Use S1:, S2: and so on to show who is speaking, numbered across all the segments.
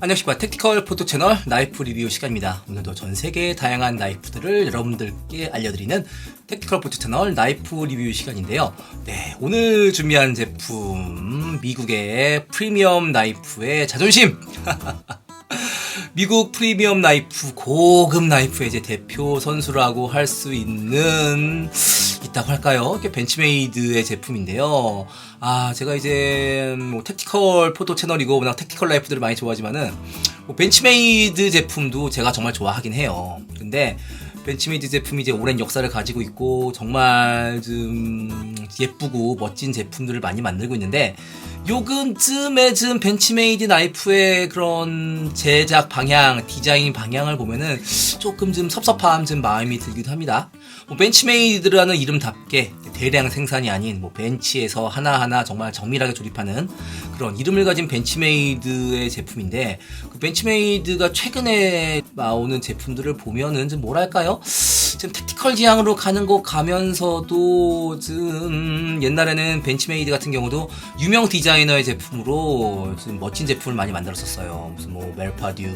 S1: 안녕하십니까 택티컬 포토 채널 나이프 리뷰 시간입니다. 오늘도 전 세계의 다양한 나이프들을 여러분들께 알려드리는 택티컬 포토 채널 나이프 리뷰 시간인데요. 네, 오늘 준비한 제품 미국의 프리미엄 나이프의 자존심. 미국 프리미엄 나이프 고급 나이프의 대표 선수라고 할 수 있는 있다고 할까요? 이게 벤치메이드의 제품인데요. 아 제가 이제 뭐 택티컬 포토 채널이고 워낙 택티컬 라이프들을 많이 좋아하지만은 뭐 벤치메이드 제품도 제가 정말 좋아하긴 해요. 근데 벤치메이드 제품이 이제 오랜 역사를 가지고 있고 정말 좀 예쁘고 멋진 제품들을 많이 만들고 있는데 요금쯤에 좀 벤치메이드 나이프의 그런 제작 방향, 디자인 방향을 보면은 조금 좀 섭섭함 좀 마음이 들기도 합니다. 뭐 벤치메이드라는 이름답게 대량 생산이 아닌 뭐 벤치에서 하나하나 정말 정밀하게 조립하는 그런 이름을 가진 벤치메이드의 제품인데 그 벤치메이드가 최근에 나오는 제품들을 보면은 좀 뭐랄까요? 좀 택티컬 지향으로 가는 것 가면서도 좀 옛날에는 벤치메이드 같은 경우도 유명 디자이너의 제품으로 좀 멋진 제품을 많이 만들었었어요. 무슨 뭐 멜파듀,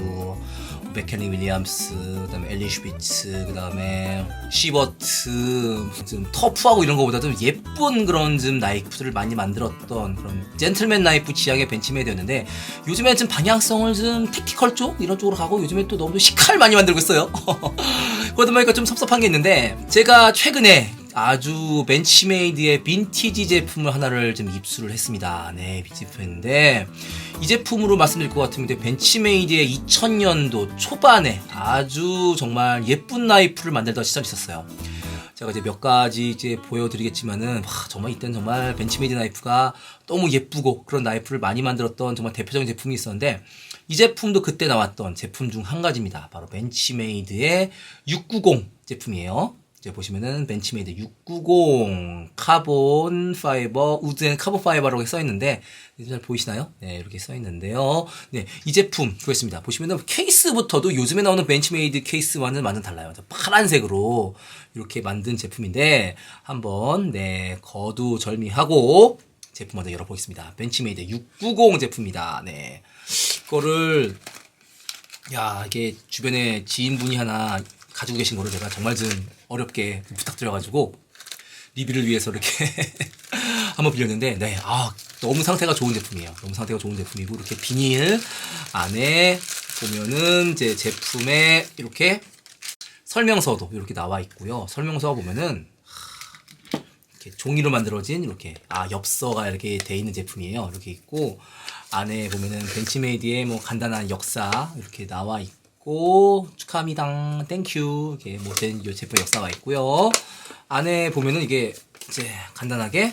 S1: 맥켄리 윌리엄스, 그다음에 엘리 슈비츠, 그다음에 시버트, 좀 터프하고 이런 거보다도 예쁜 그런 좀 나이프들을 많이 만들었던 그런 젠틀맨 나이프 지향의 벤치메이드였는데 요즘에 좀 방향성을 좀 택티컬 쪽 이런 쪽으로 가고 요즘에 또 너무 시칼 많이 만들고 있어요. 그러다 보니까 좀 섭섭한 게 있는데 제가 최근에 아주 벤치메이드의 빈티지 제품을 하나를 좀 입수를 했습니다. 네, 빈티지인데 이 제품으로 말씀드릴 것 같으면 벤치메이드의 2000년도 초반에 아주 정말 예쁜 나이프를 만들던 시절이 있었어요. 제가 이제 몇 가지 이제 보여드리겠지만은 와, 정말 이때는 정말 벤치메이드 나이프가 너무 예쁘고 그런 나이프를 많이 만들었던 정말 대표적인 제품이 있었는데 이 제품도 그때 나왔던 제품 중 한 가지입니다. 바로 벤치메이드의 690 제품이에요. 이제 보시면은 벤치메이드 690 카본 파이버 우드 앤 카본 파이버라고 써 있는데 잘 보이시나요? 네 이렇게 써 있는데요. 네이 제품 보겠습니다. 보시면은 케이스부터도 요즘에 나오는 벤치메이드 케이스와는 완전 달라요. 파란색으로 이렇게 만든 제품인데 한번 네 거두절미하고 제품 먼저 열어보겠습니다. 벤치메이드 690 제품입니다. 네 이거를 야 이게 주변에 지인분이 하나 가지고 계신 거를 제가 정말 좀 어렵게 부탁드려가지고 리뷰를 위해서 이렇게 한번 빌렸는데 네, 아 너무 상태가 좋은 제품이에요. 너무 상태가 좋은 제품이고 이렇게 비닐 안에 보면은 이제 제품에 이렇게 설명서도 이렇게 나와 있고요. 설명서가 보면은 이렇게 종이로 만들어진 이렇게 아 엽서가 이렇게 돼 있는 제품이에요. 이렇게 있고 안에 보면은 벤치메이드의 뭐 간단한 역사 이렇게 나와 있고 축하합니다, 땡큐 이렇게 뭐된 제품 역사가 있고요. 안에 보면은 이게 이제 간단하게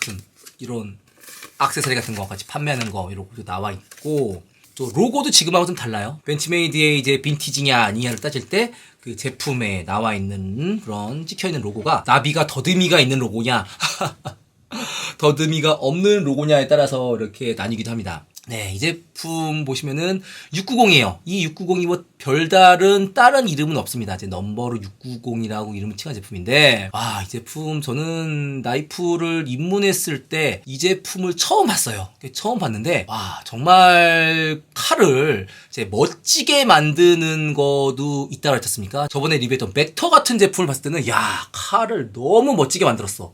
S1: 좀 이런 악세사리 같은 거 같이 판매하는 거 이렇게 나와 있고 또 로고도 지금하고 좀 달라요. 벤치메이드의 이제 빈티지냐 아니냐를 따질 때 그 제품에 나와 있는 그런 찍혀 있는 로고가 나비가 더듬이가 있는 로고냐 더듬이가 없는 로고냐에 따라서 이렇게 나뉘기도 합니다. 네, 이 제품 보시면은 690이에요. 이 690이 뭐 별다른 다른 이름은 없습니다. 이제 넘버로 690이라고 이름을 칭한 제품인데, 와, 이 제품 저는 나이프를 입문했을 때 이 제품을 처음 봤어요. 처음 봤는데, 와, 정말 칼을 이제 멋지게 만드는 것도 있다고 했었습니까? 저번에 리뷰했던 맥터 같은 제품을 봤을 때는, 야, 칼을 너무 멋지게 만들었어.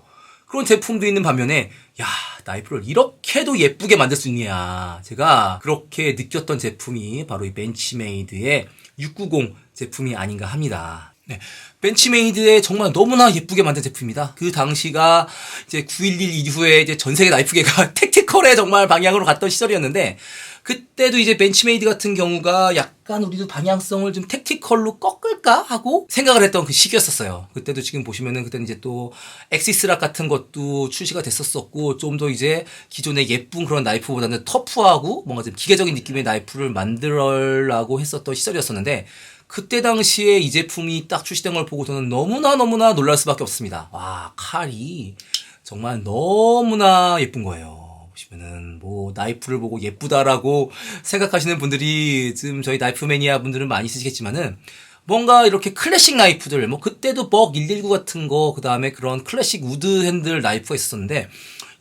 S1: 그런 제품도 있는 반면에 야 나이프를 이렇게도 예쁘게 만들 수 있냐 제가 그렇게 느꼈던 제품이 바로 이 벤치메이드의 690 제품이 아닌가 합니다. 네. 벤치메이드의 정말 너무나 예쁘게 만든 제품입니다. 그 당시가 이제 9.11 이후에 이제 전 세계 나이프계가 택티컬의 정말 방향으로 갔던 시절이었는데, 그때도 이제 벤치메이드 같은 경우가 약간 우리도 방향성을 좀 택티컬로 꺾을까 하고 생각을 했던 그 시기였었어요. 그때도 지금 보시면은 그때는 이제 또 엑시스락 같은 것도 출시가 됐었었고 좀 더 이제 기존의 예쁜 그런 나이프보다는 터프하고 뭔가 좀 기계적인 느낌의 나이프를 만들려고 했었던 시절이었었는데 그때 당시에 이 제품이 딱 출시된 걸 보고 저는 너무나 너무나 놀랄 수밖에 없습니다. 와 칼이 정말 너무나 예쁜 거예요. 보시면은 뭐 나이프를 보고 예쁘다라고 생각하시는 분들이 지금 저희 나이프 매니아 분들은 많이 쓰시겠지만은 뭔가 이렇게 클래식 나이프들 뭐 그때도 벅 119 같은 거 그다음에 그런 클래식 우드 핸들 나이프가 있었는데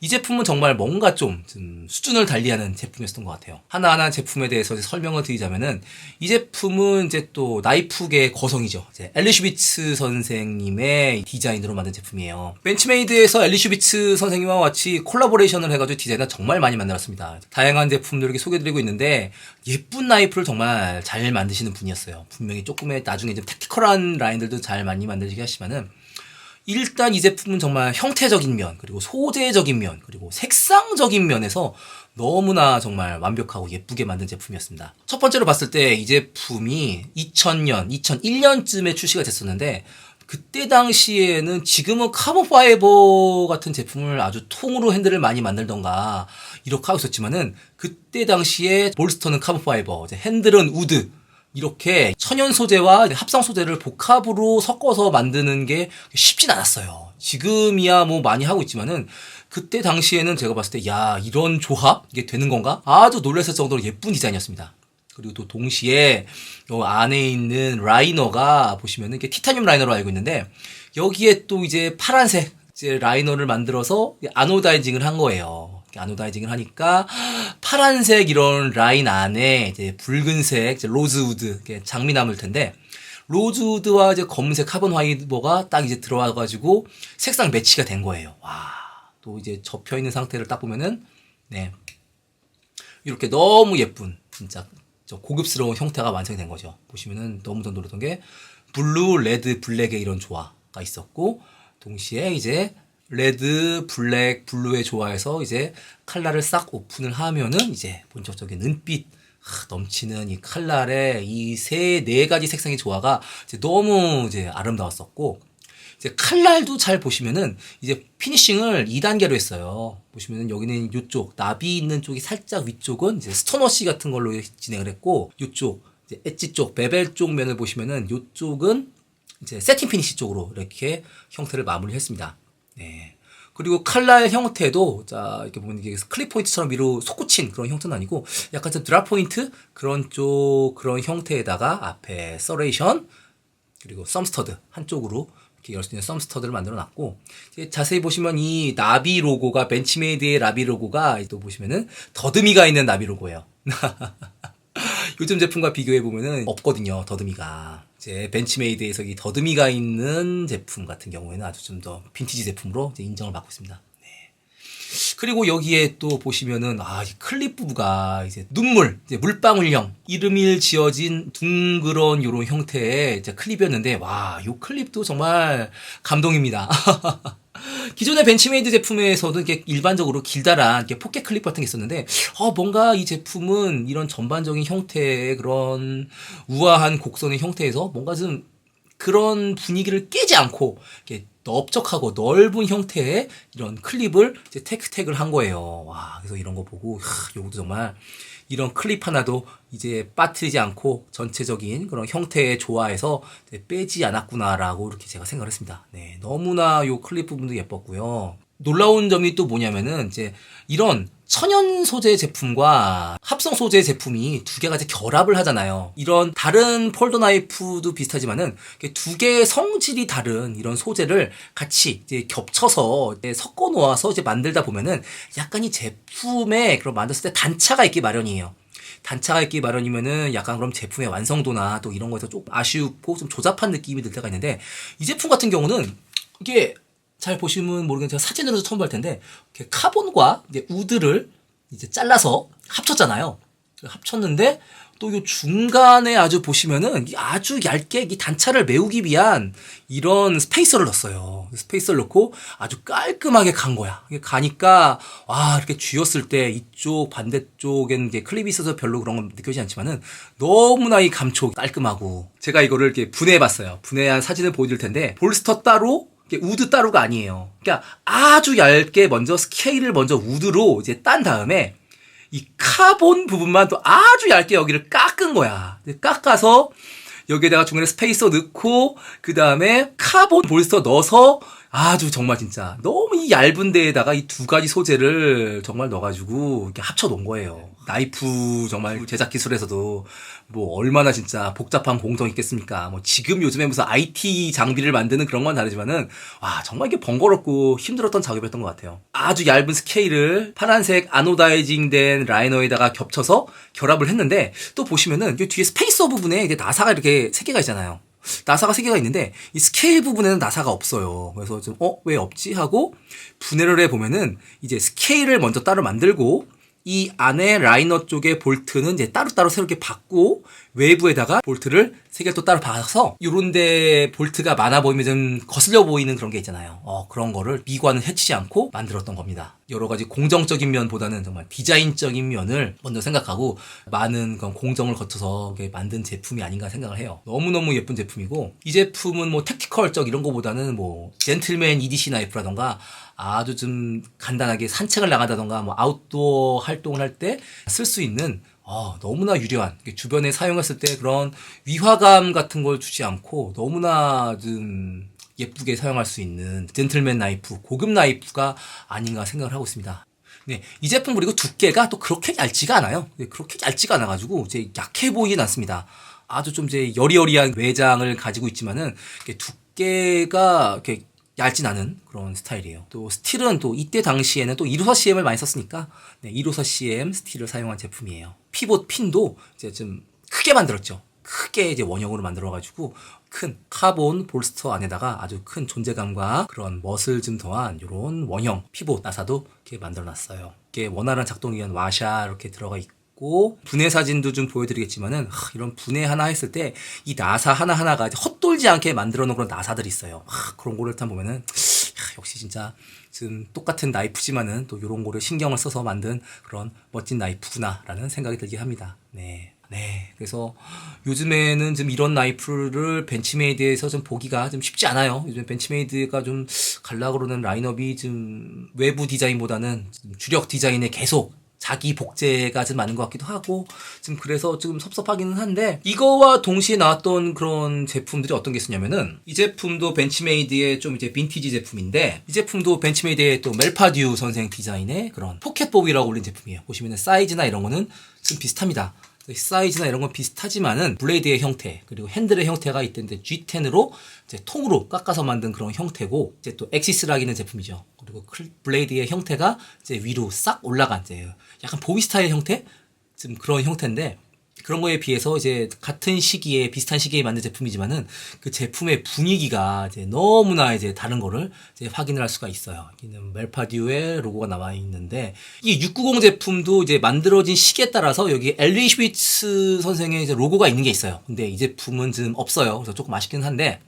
S1: 이 제품은 정말 뭔가 좀, 좀 수준을 달리하는 제품이었던 것 같아요. 하나하나 제품에 대해서 설명을 드리자면은 이 제품은 이제 또 나이프계 거성이죠. 이제 엘리슈비츠 선생님의 디자인으로 만든 제품이에요. 벤치메이드에서 엘리슈비츠 선생님과 같이 콜라보레이션을 해가지고 디자인을 정말 많이 만들었습니다. 다양한 제품들 이렇게 소개드리고 있는데 예쁜 나이프를 정말 잘 만드시는 분이었어요. 분명히 조금의 나중에 좀 택티컬한 라인들도 잘 많이 만들시긴 하시지만은 일단 이 제품은 정말 형태적인 면, 그리고 소재적인 면, 그리고 색상적인 면에서 너무나 정말 완벽하고 예쁘게 만든 제품이었습니다. 첫 번째로 봤을 때 이 제품이 2000년, 2001년쯤에 출시가 됐었는데, 그때 당시에는 지금은 카본 파이버 같은 제품을 아주 통으로 핸들을 많이 만들던가 이렇게 하고 있었지만은 그때 당시에 볼스터는 카본 파이버, 이제 핸들은 우드, 이렇게 천연 소재와 합성 소재를 복합으로 섞어서 만드는 게 쉽진 않았어요. 지금이야 뭐 많이 하고 있지만은 그때 당시에는 제가 봤을 때 야 이런 조합 이게 되는 건가 아주 놀랐을 정도로 예쁜 디자인이었습니다. 그리고 또 동시에 요 안에 있는 라이너가 보시면은 이게 티타늄 라이너로 알고 있는데 여기에 또 이제 파란색 이제 라이너를 만들어서 아노다이징을 한 거예요. 아노다이징을 하니까 파란색 이런 라인 안에 이제 붉은색 이제 로즈우드 장미 나물 텐데 로즈우드와 이제 검은색 카본 화이버가 딱 이제 들어와가지고 색상 매치가 된 거예요. 와, 또 이제 접혀 있는 상태를 딱 보면은 네 이렇게 너무 예쁜 진짜 고급스러운 형태가 완성이 된 거죠. 보시면은 너무 더 놀랐던 게 블루, 레드, 블랙의 이런 조화가 있었고 동시에 이제 레드, 블랙, 블루에 좋아해서 이제 칼라를 싹 오픈을 하면은 이제 본격적인 은빛 넘치는 이 칼날의 이 세 네 가지 색상의 조화가 이제 너무 이제 아름다웠었고 이제 칼날도 잘 보시면은 이제 피니싱을 2단계로 했어요. 보시면은 여기는 이쪽 나비 있는 쪽이 살짝 위쪽은 이제 스톤워시 같은 걸로 진행을 했고 이쪽 이제 엣지 쪽 베벨 쪽 면을 보시면은 이쪽은 이제 세팅 피니시 쪽으로 이렇게 형태를 마무리했습니다. 네. 그리고 칼날 형태도 자 이렇게 보면 이게 클립 포인트처럼 위로 솟구친 그런 형태는 아니고 약간 좀 드랍 포인트 그런 쪽 그런 형태에다가 앞에 서레이션 그리고 썸스터드 한쪽으로 이렇게 열 수 있는 썸스터드를 만들어 놨고 자세히 보시면 이 나비 로고가 벤치메이드의 나비 로고가 또 보시면은 더듬이가 있는 나비 로고예요. 요즘 제품과 비교해 보면은 없거든요 더듬이가. 이제 벤치메이드에서 이 더듬이가 있는 제품 같은 경우에는 아주 좀 더 빈티지 제품으로 인정을 받고 있습니다. 네. 그리고 여기에 또 보시면은 아, 이 클립 부부가 이제 눈물, 이제 물방울형 이름이 지어진 둥그런 요런 형태의 이제 클립이었는데 와, 요 클립도 정말 감동입니다. 기존의 벤치메이드 제품에서도 이렇게 일반적으로 길다란 이렇게 포켓 클립 같은 게 있었는데, 어, 뭔가 이 제품은 이런 전반적인 형태의 그런 우아한 곡선의 형태에서 뭔가 좀 그런 분위기를 깨지 않고, 이렇게 넓적하고 넓은 형태의 이런 클립을 이제 테크택을 한 거예요. 와, 그래서 이런 거 보고, 하, 요것도 정말 이런 클립 하나도 이제 빠뜨리지 않고 전체적인 그런 형태에 좋아해서 빼지 않았구나라고 이렇게 제가 생각을 했습니다. 네, 너무나 요 클립 부분도 예뻤고요. 놀라운 점이 또 뭐냐면은 이제 이런 천연 소재 제품과 합성 소재 제품이 두 개가 이제 결합을 하잖아요. 이런 다른 폴더 나이프도 비슷하지만은 두 개의 성질이 다른 이런 소재를 같이 이제 겹쳐서 이제 섞어 놓아서 이제 만들다 보면은 약간 이 제품에 그런 만들었을 때 단차가 있기 마련이에요. 단차가 있기 마련이면은 약간 그럼 제품의 완성도나 또 이런 거에서 조금 아쉬우고 좀 조잡한 느낌이 들 때가 있는데 이 제품 같은 경우는 이게 잘 보시면 모르겠는데 제가 사진으로도 볼 텐데 이렇게 카본과 이제 우드를 이제 잘라서 합쳤잖아요. 합쳤는데 또 이 중간에 아주 보시면은 아주 얇게 이 단차를 메우기 위한 이런 스페이서를 넣었어요. 스페이서를 넣고 아주 깔끔하게 간 거야. 가니까 와 이렇게 쥐었을 때 이쪽 반대쪽엔 이게 클립이 있어서 별로 그런 건 느껴지지 않지만은 너무나 이 감촉 깔끔하고 제가 이거를 이렇게 분해해봤어요. 분해한 사진을 보여드릴 텐데 볼스터 따로 우드 따로가 아니에요. 그러니까 아주 얇게 먼저 스케일을 먼저 우드로 이제 딴 다음에 이 카본 부분만 또 아주 얇게 여기를 깎은 거야. 깎아서 여기에다가 중간에 스페이서 넣고 그 다음에 카본 볼스터 넣어서 아주 정말 진짜 너무 이 얇은 데에다가 이 두 가지 소재를 정말 넣어가지고 이렇게 합쳐 놓은 거예요. 나이프 정말 제작 기술에서도 뭐 얼마나 진짜 복잡한 공정이 있겠습니까? 뭐 지금 요즘에 무슨 IT 장비를 만드는 그런 건 다르지만은 와 정말 이게 번거롭고 힘들었던 작업이었던 것 같아요. 아주 얇은 스케일을 파란색 아노다이징된 라이너에다가 겹쳐서 결합을 했는데 또 보시면은 이 뒤에 스페이서 부분에 이제 나사가 이렇게 세 개가 있잖아요. 나사가 세 개가 있는데 이 스케일 부분에는 나사가 없어요. 그래서 좀 어 왜 없지 하고 분해를 해 보면은 이제 스케일을 먼저 따로 만들고 이 안에 라이너 쪽에 볼트는 이제 따로따로 새롭게 받고 외부에다가 볼트를 세 개를 또 따로 박아서 요런데 볼트가 많아 보이면 좀 거슬려 보이는 그런 게 있잖아요. 어, 그런 거를 미관을 해치지 않고 만들었던 겁니다. 여러 가지 공정적인 면보다는 정말 디자인적인 면을 먼저 생각하고 많은 그런 공정을 거쳐서 만든 제품이 아닌가 생각을 해요. 너무너무 예쁜 제품이고 이 제품은 뭐 택티컬적 이런 거보다는 뭐 젠틀맨 EDC 나이프라던가 아주 좀 간단하게 산책을 나가다던가 뭐 아웃도어 활동을 할 때 쓸 수 있는 어, 너무나 유려한 주변에 사용했을 때 그런 위화감 같은 걸 주지 않고 너무나 좀 예쁘게 사용할 수 있는 젠틀맨 나이프 고급 나이프가 아닌가 생각을 하고 있습니다. 네, 이 제품 그리고 두께가 또 그렇게 얇지가 않아요. 네, 그렇게 얇지가 않아가지고 이제 약해 보이진 않습니다. 아주 좀 이제 여리여리한 외장을 가지고 있지만은 두께가 이렇게 얇진 않은 그런 스타일이에요. 또 스틸은 또 이때 당시에는 또 1호사 CM을 많이 썼으니까 네, 1호사 CM 스틸을 사용한 제품이에요. 피봇 핀도 이제 좀 크게 만들었죠. 크게 이제 원형으로 만들어가지고 큰 카본 볼스터 안에다가 아주 큰 존재감과 그런 멋을 좀 더한 이런 원형 피봇 나사도 이렇게 만들어놨어요. 이게 원활한 작동을 위한 와샤 이렇게 들어가 있고 있고 분해 사진도 좀 보여드리겠지만은 하, 이런 분해 하나 했을 때 이 나사 하나 하나가 헛돌지 않게 만들어 놓은 그런 나사들이 있어요. 하, 그런 거를 딱 보면은 야, 역시 진짜 지금 똑같은 나이프지만은 또 이런 거를 신경을 써서 만든 그런 멋진 나이프구나라는 생각이 들게 합니다. 네. 네. 그래서 요즘에는 좀 이런 나이프를 벤치메이드에서 좀 보기가 좀 쉽지 않아요. 요즘 벤치메이드가 좀 갈라 그러는 라인업이 좀 외부 디자인보다는 주력 디자인에 계속 자기 복제가 좀 많은 것 같기도 하고 좀 그래서 좀 섭섭하기는 한데 이거와 동시에 나왔던 그런 제품들이 어떤 게 있었냐면은 이 제품도 벤치메이드의 좀 이제 빈티지 제품인데 이 제품도 벤치메이드의 또 멜파듀 선생 디자인의 그런 포켓복이라고 올린 제품이에요 보시면은 사이즈나 이런 거는 좀 비슷합니다 사이즈나 이런 건 비슷하지만은 블레이드의 형태 그리고 핸들의 형태가 있던데 G10으로 이제 통으로 깎아서 만든 그런 형태고 이제 또 엑시스락이는 제품이죠. 그리고 블레이드의 형태가 이제 위로 싹 올라간 이제 약간 보비 스타일 형태 좀 그런 형태인데 그런 거에 비해서 이제 같은 시기에 비슷한 시기에 만든 제품이지만은 그 제품의 분위기가 이제 너무나 이제 다른 거를 이제 확인을 할 수가 있어요. 여기는 멜파듀의 로고가 나와 있는데 이 690 제품도 이제 만들어진 시기에 따라서 여기 엘리 슈위츠 선생의 이제 로고가 있는 게 있어요. 근데 이 제품은 지금 없어요. 그래서 조금 아쉽긴 한데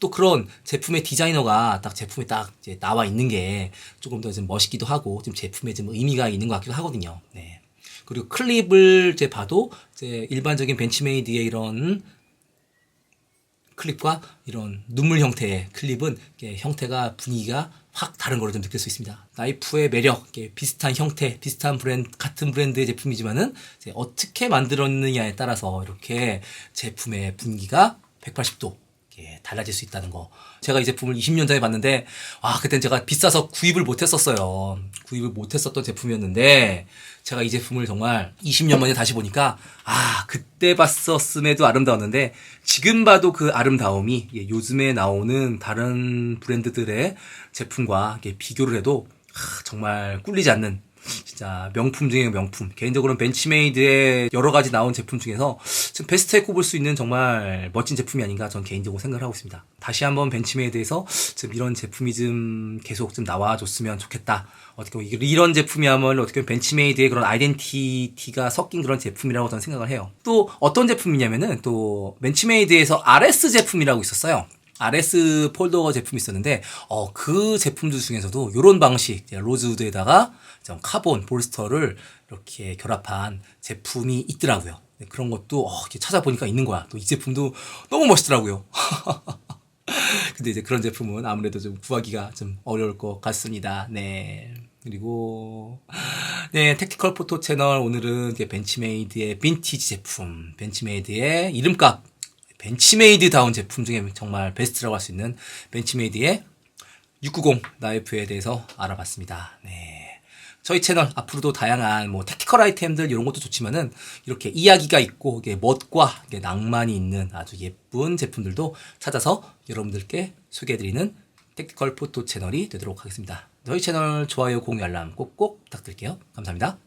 S1: 또 그런 제품의 디자이너가 딱 제품에 딱 이제 나와 있는 게 조금 더 좀 멋있기도 하고 좀 제품에 좀 의미가 있는 것 같기도 하거든요. 네. 그리고 클립을 이제 봐도 이제 일반적인 벤치메이드의 이런 클립과 이런 눈물 형태의 클립은 형태가 분위기가 확 다른 걸로 좀 느낄 수 있습니다. 나이프의 매력, 비슷한 형태, 비슷한 브랜드, 같은 브랜드의 제품이지만은 어떻게 만들었느냐에 따라서 이렇게 제품의 분위기가 180도 달라질 수 있다는 거. 제가 이 제품을 20년 전에 봤는데, 아, 그땐 제가 비싸서 구입을 못 했었어요. 구입을 못 했었던 제품이었는데, 제가 이 제품을 정말 20년 만에 다시 보니까, 아, 그때 봤었음에도 아름다웠는데, 지금 봐도 그 아름다움이 예, 요즘에 나오는 다른 브랜드들의 제품과 비교를 해도, 아, 정말 꿀리지 않는 진짜 명품 중에 명품. 개인적으로는 벤치메이드의 여러 가지 나온 제품 중에서 지금 베스트에 꼽을 수 있는 정말 멋진 제품이 아닌가 전 개인적으로 생각을 하고 있습니다. 다시 한번 벤치메이드에서 좀 이런 제품이 좀 계속 좀 나와줬으면 좋겠다. 어떻게 보면 이런 제품이야말로 어떻게 보면 벤치메이드의 그런 아이덴티티가 섞인 그런 제품이라고 저는 생각을 해요. 또 어떤 제품이냐면은 또 벤치메이드에서 RS 제품이라고 있었어요. RS 폴더 제품이 있었는데 어, 그 제품들 중에서도 이런 방식 로즈우드에다가 카본 볼스터를 이렇게 결합한 제품이 있더라고요. 네, 그런 것도 어, 찾아보니까 있는 거야. 또 이 제품도 너무 멋있더라고요. 근데 이제 그런 제품은 아무래도 좀 구하기가 좀 어려울 것 같습니다. 네. 그리고 네 택티컬 포토 채널 오늘은 이제 벤치메이드의 빈티지 제품, 벤치메이드의 이름값 벤치메이드다운 제품 중에 정말 베스트라고 할 수 있는 벤치메이드의 690 나이프에 대해서 알아봤습니다. 네. 저희 채널 앞으로도 다양한 뭐 택티컬 아이템들 이런 것도 좋지만은 이렇게 이야기가 있고 이게 멋과 이게 낭만이 있는 아주 예쁜 제품들도 찾아서 여러분들께 소개해드리는 택티컬 포토 채널이 되도록 하겠습니다. 저희 채널 좋아요, 공유, 알람 꼭꼭 부탁드릴게요. 감사합니다.